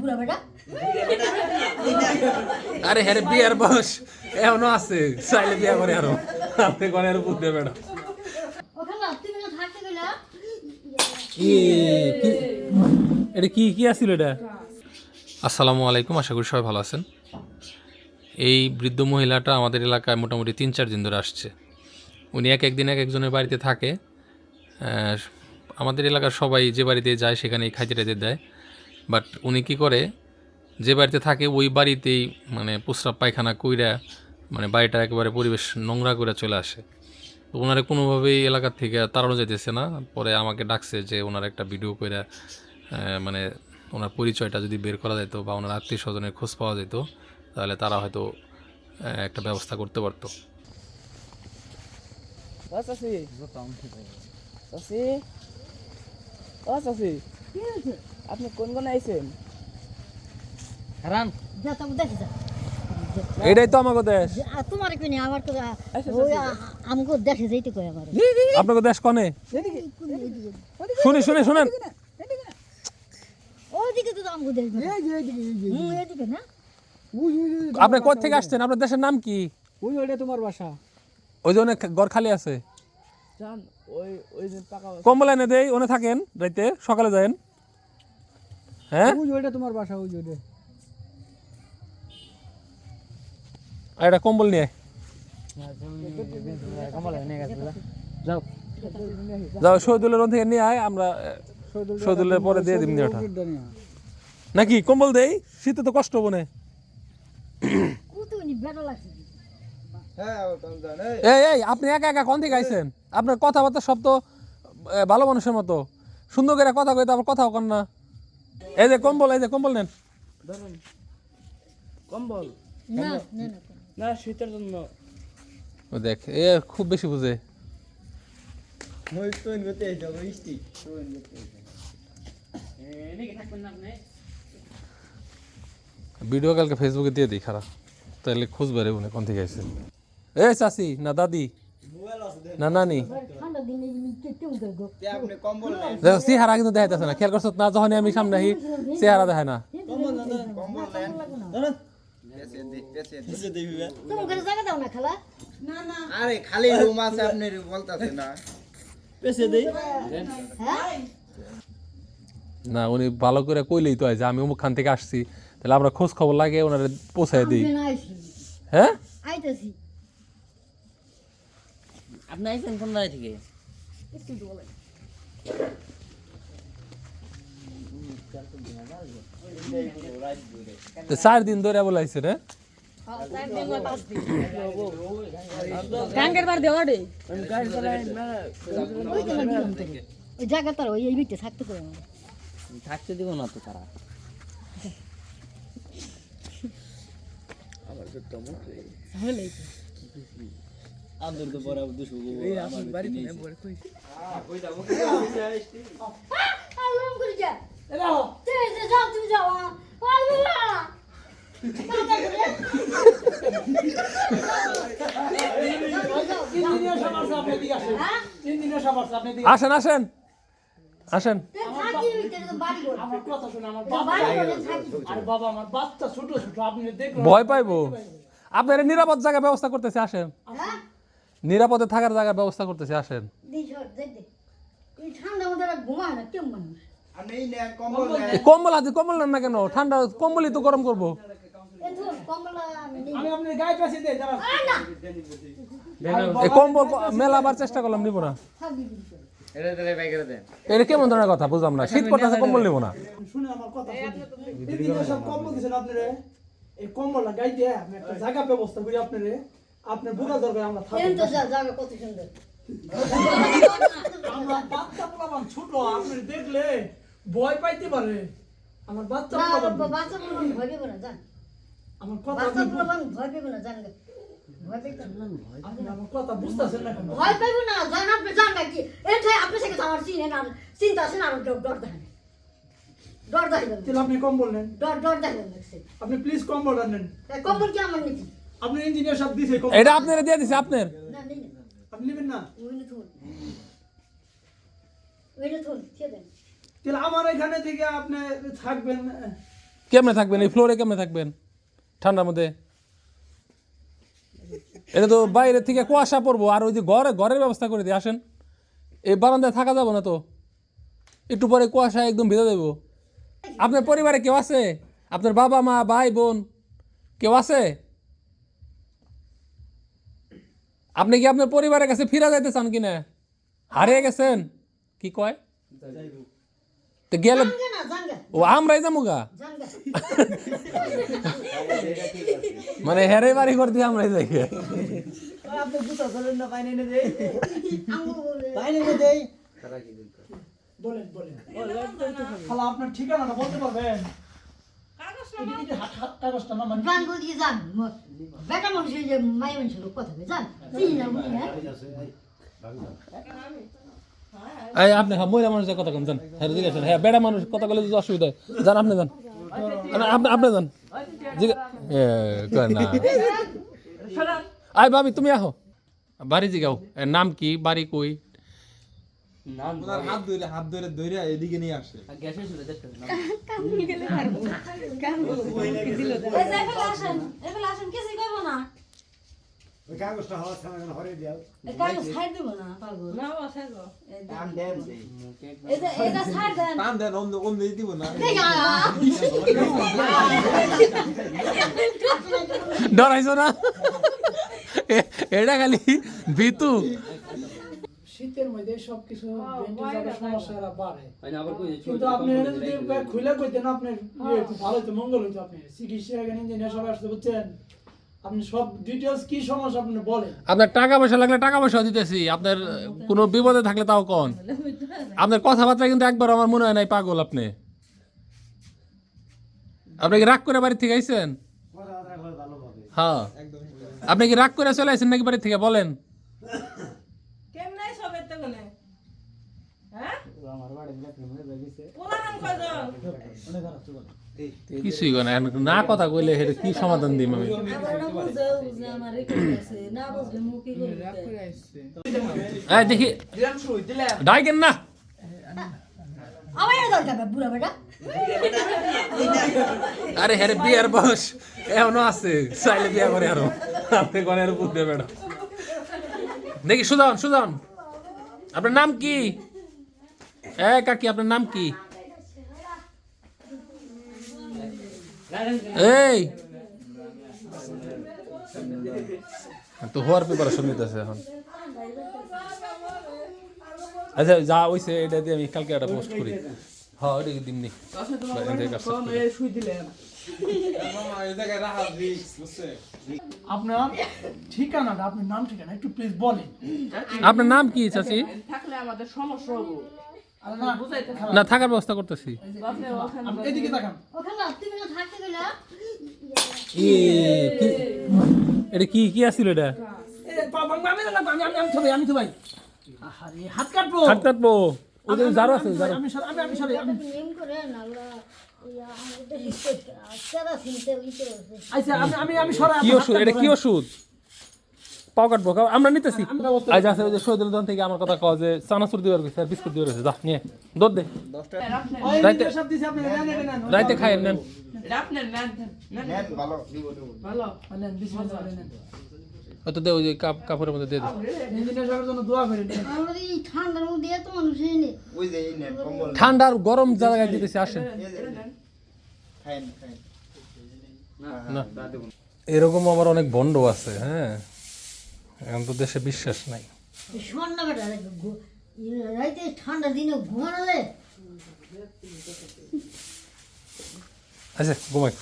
বুড়া বেটা? আরে হ্যাঁ বিয়ার বয়স এখনও আছে চাইলে বিয়া করে আরও। আপনি করে আরও কি কি এটা কি কি আছিল এটা? আসসালামু আলাইকুম আশা করি সবাই ভালো আছেন। এই বৃদ্ধ মহিলাটা আমাদের এলাকায় মোটামুটি তিন চার দিন ধরে আসছে। উনি এক একদিন এক একজনের বাড়িতে থাকে। আমাদের এলাকার সবাই যে বাড়িতে যায় সেখানেই খাইতে টাইতে দেয়। বাট উনি কী করে, যে বাড়িতে থাকে ওই বাড়িতেই মানে প্রস্রাব পায়খানা কইরা মানে বাড়িটা একেবারে পরিবেশ নোংরা করে চলে আসে। তো ওনারা কোনোভাবেই এলাকার থেকে তাড়ানো যেতেছে না। পরে আমাকে ডাকছে যে ওনার একটা ভিডিও করে মানে ওনার পরিচয়টা যদি বের করা যেত বা ওনার আত্মীয় স্বজনের খোঁজ পাওয়া যেত তাহলে তারা হয়তো একটা ব্যবস্থা করতে পারতো। ও আপনি কোন কোন আইছেন? যা দেখে যা। এটাই তো আমাকে দেশ। তোমার কি নেই আমার তো আমাকে দেখে যাইতে কই আমার। আপনাকে দেশ কনে? শুনি শুনি শুনেন। ওইদিকে তো আমাকে দেখবে হুম এদিকে না। আপনি কোথা থেকে আসছেন? আপনার দেশের নাম কি? ওই ওইটা তোমার বাসা। ওই যে অনেক ঘর খালি আছে। জান ওই ওই যে পাকা বাসা। কম্বল এনে দেই ওনে থাকেন রাইতে সকালে যায়েন। হ্যাঁ? ওই ওইটা তোমার বাসা ওই ওইটা। আর একটা কম্বল নিয়ে যাও। যাও শহীদুলের থেকে নিয়ে আয় আমরা শহীদুলের পরে দিয়ে দিবনি ওটা নাকি কম্বল দেই? শীতে তো কষ্ট বনে লাগছে। এই এই আপনি একা একা কোন থেকে আইছেন? আপনার কথাবার্তা সব তো ভালো মানুষের মতো। সুন্দর করে কথা কইতে আবার কথাও কন না। এই যে কম্বল এই যে কম্বল নেন। ধরুন। কম্বল? না না না না শীতের জন্য। ও দেখ এ খুব বেশি বুঝে। ভিডিও কালকে ফেসবুকে দিয়ে দিই খারাপ। তাহলে খুঁজ বেড়ে উনি কোন থেকে আইছে এ চাচি না দাদি? না নানি? চেহারা কিন্তু দেখাইতেছে না খেয়াল করছ না যখন আমি সামনে আহি চেহারা দেখায় না না উনি ভালো করে কইলেই তো যে আমি অমুক খান থেকে আসছি তাহলে আমরা খোঁজ খবর লাগে ওনারে পৌঁছায় দিই হ্যাঁ আপনি আইছেন কোন থেকে একটু বলে তো চার দিন ধরে বলাইছে রে বার দেওয়া রে ওই জায়গা তার ওই এই বিটে থাকতে করে থাকতে দিব না তো তারা হলে আদর তো বড় দুশো আলাম করে যা তুই যে যাও তুমি যাও আই বাবা আসেন আসেন। আসেন। বাবা আমার বাচ্চা ছোট ছোট। আপনি দেখুন ভয় পাইবো। আপনার নিরাপদ জায়গা ব্যবস্থা করতেছে আসেন। নিরাপদে থাকার জায়গার ব্যবস্থা করতেছে আসেন। কম্বল আছে কম্বল নেন না কেন? ঠান্ডা কম্বলই তো গরম করব। কম্বল মেলাবার চেষ্টা করলাম নিব না। এটা কেমন ধরনের কথা? বুঝলাম না। শীত করতেছে কম্বল নিব না। শুনে আমার কথা কম্বল দিছেন আপনারে এই কম্বলটা গাই একটা জায়গা ব্যবস্থা করি আপনারে। আপনার বুড়া দরকার আমরা জায়গা কত সুন্দর আমরা বাচ্চা পোলাপান ছোট আপনি দেখলে ভয় পাইতে পারে। আমার বাচ্চা না পোলাপান বা- বাচ্চা বলবেন ভয় পেবে না জান। আমার কথা বাচ্চা আপনি বলবেন ভয় পেবে না জান ভয় পেবে না আমার জান আপনি জান কি? এটা আপনি সাথে আমার চিনে না চিন্তা আছে না আর ডর দেখেন ডর দেখেন আপনি কম্বল নেন। ডর ডর দেখেন আপনি প্লিজ কম্বলটা নেন। কম্বল কি আমার নাকি? আপনি ইঞ্জিনিয়ার সাহেব দিছে এটা আপনারা দিয়ে দিছে আপনার? না নেই আপনি নেবেন না? ওইটা থুন। ওইটা থুন কে দেন। তাহলে আমার এখানে থেকে আপনি থাকবেন কেমনে থাকবেন? এই ফ্লোরে কেমনে থাকবেন? ঠান্ডার মধ্যে? এটা তো বাইরে থেকে কুয়াশা পড়ব আর ওই যে ঘরে ঘরের ব্যবস্থা করে দিয়ে আসেন। এই বারান্দায় থাকা যাব না তো। একটু পরে কুয়াশা একদম ভিজে দেবো আপনার পরিবারে কেউ আছে? আপনার বাবা মা ভাই বোন কেউ আছে? আপনি কি আপনার পরিবারের কাছে ফিরে যাইতে চান কিনা হারিয়ে গেছেন কি কয় তো গেলে জানগে না জানগে ও আমরাই যাব গা জানগে মানে হেরে বাড়ি করে দিয়ে আমরাই যাই আপনি বুঝা চলেন না পাইনে নে দেই আঙ্গু বলে পাইনে নে দেই বলেন বলেন খালা আপনার ঠিকানাটা বলতে পারবেন না মানে যান বেটা মানুষের যে মাই মানুষের লোক কথা এই আপনি হ্যাঁ মহিলা মানুষের কথা কম জান হ্যাঁ জিজ্ঞেস। হ্যাঁ বেড়া মানুষ কথা বলে যদি অসুবিধা হয় যান আপনি যান। আপনি আপনি যান। না। আয় ভাবি তুমি আহো। বাড়ি জিগাও। এর নাম কি? বাড়ি কই? ওনার হাত ধরে হাত ধরে ধরে এদিকে নিয়ে আসে। গ্যাসের সুরে দেখতে এফেলে আসেন এফেলে আসেন কিছু কইব না। ওই কাগজটা হওয়া ছাড়া হরে দিও কাগজ ছাড় দিব না পাগল না কাম দেন এটা এটা ছাড় দেন। টান দেন অন্য অন্য দিব না। ডরাইছো না? এটা খালি ভিতু। শীতের মধ্যে সবকিছু বেন্টির সমস্যাটা বাড়ে। কিন্তু আপনি যদি খুলে কইতেন আপনার ইয়ে একটু ভালো হতো মঙ্গল হতো আপনি চিকিৎসা এখানে ইঞ্জিনিয়ার সব আসতে বুঝছেন? আপনি সব ডিটেলস কি সমস্যা আপনি বলেন। আপনার টাকা পয়সা লাগলে টাকা পয়সা দিতেছি। আপনার কোনো বিপদে থাকলে তাও কন। আপনার কথাবার্তা কিন্তু একবার আমার মনে হয় নাই পাগল আপনি। আপনি কি রাগ করে বাড়ি থেকে আইছেন? হ্যাঁ। আপনি কি রাগ করে চলে আইছেন নাকি বাড়ি থেকে? বলেন কেমনে সবের তো কোনে হ্যাঁ পোলাহান কয়জন কিছুই না না কথা কইলে হেরে কি সমাধান দিম আমি? দেখি ডাইকেন না। আরে হ্যারে বিয়ার বয়স এখনও আছে চাইলে বিয়া করে আরও। আপনি করে আরও বুঝতে বেড়া দেখি সুজন সুজন আপনার নাম কি? এ কাকি আপনার নাম কি? এই। তো হওয়ার প্রিপারেশন নিতেছে এখন। আচ্ছা যা হইছে এটা দিয়ে আমি কালকে একটা পোস্ট করি। হ্যাঁ দিমনি? রাখা রিক্স বুঝছে আপনার ঠিকানাটা আপনার নাম ঠিকানা একটু প্লিজ বলেন। আপনার নাম কি চাচি? থাকলে আমাদের সমস্যা হব। না থাকার ব্যবস্থা করতেছি। এটা কি কি আছিল এটা? এ, বাবা, আমি না, আমি আমি আমি তো ভাই আমি তো ভাই আরে হাত কাটবো। হাত কাটবো। জারো আছে জারো আমি আমি আমি ইয়া আচ্ছা আমি আমি আমি সরাই কি ওষুধ? এটা কি ওষুধ? পাও কাটবো আমরা নিতেছি। আজ আছে ওই যে শহীদুল দোকান থেকে আমার কথা কও যে চানাচুর দিবার গেছে আর বিস্কুট দিবার গেছে যা নিয়ে দুধ দে। রাইতে- রাইতে খাই নেন। হয়তো দে ওই যে কাপ কাপড়ের মধ্যে দিয়ে দে। ঠান্ডার গরম জায়গায় দিতেছি আসেন। না এরকম আমার অনেক বন্ড আছে হ্যাঁ? এখন তো দেশে বিশ্বাস নাই। বেটা রাইতে ঠান্ডা দিনে ঘুমানো যায়? আচ্ছা ঘুমাই।